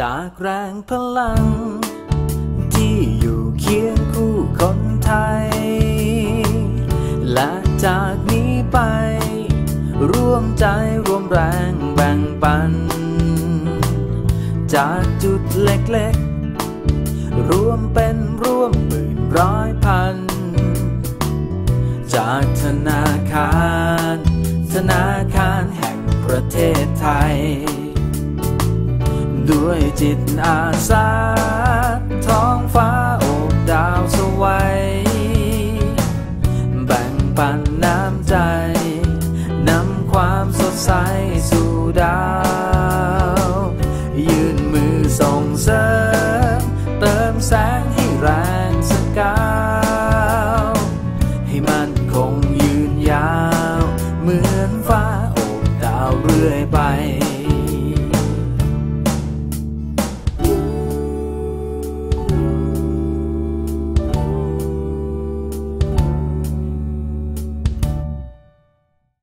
จากแรงพลัง ที่อยู่เคียงคู่คนไทย และจากนี้ไป ร่วมใจร่วมแรงแบ่งปัน จากจุดเล็กๆรวมเป็นร่วมหมื่นร้อยพัน จากธนาคาร ธนาคารแห่งประเทศไทย ด้วยจิตอาสา ท้องฟ้าโอบดาวสวัยแบ่งปันน้ำใจ นำความสดใสสู่ดาว ยื่นมือส่งเสริม เติมแสงให้แรงสกาวให้มันคงยืนยาว เหมือนฟ้าโอบดาวเรื่อยไป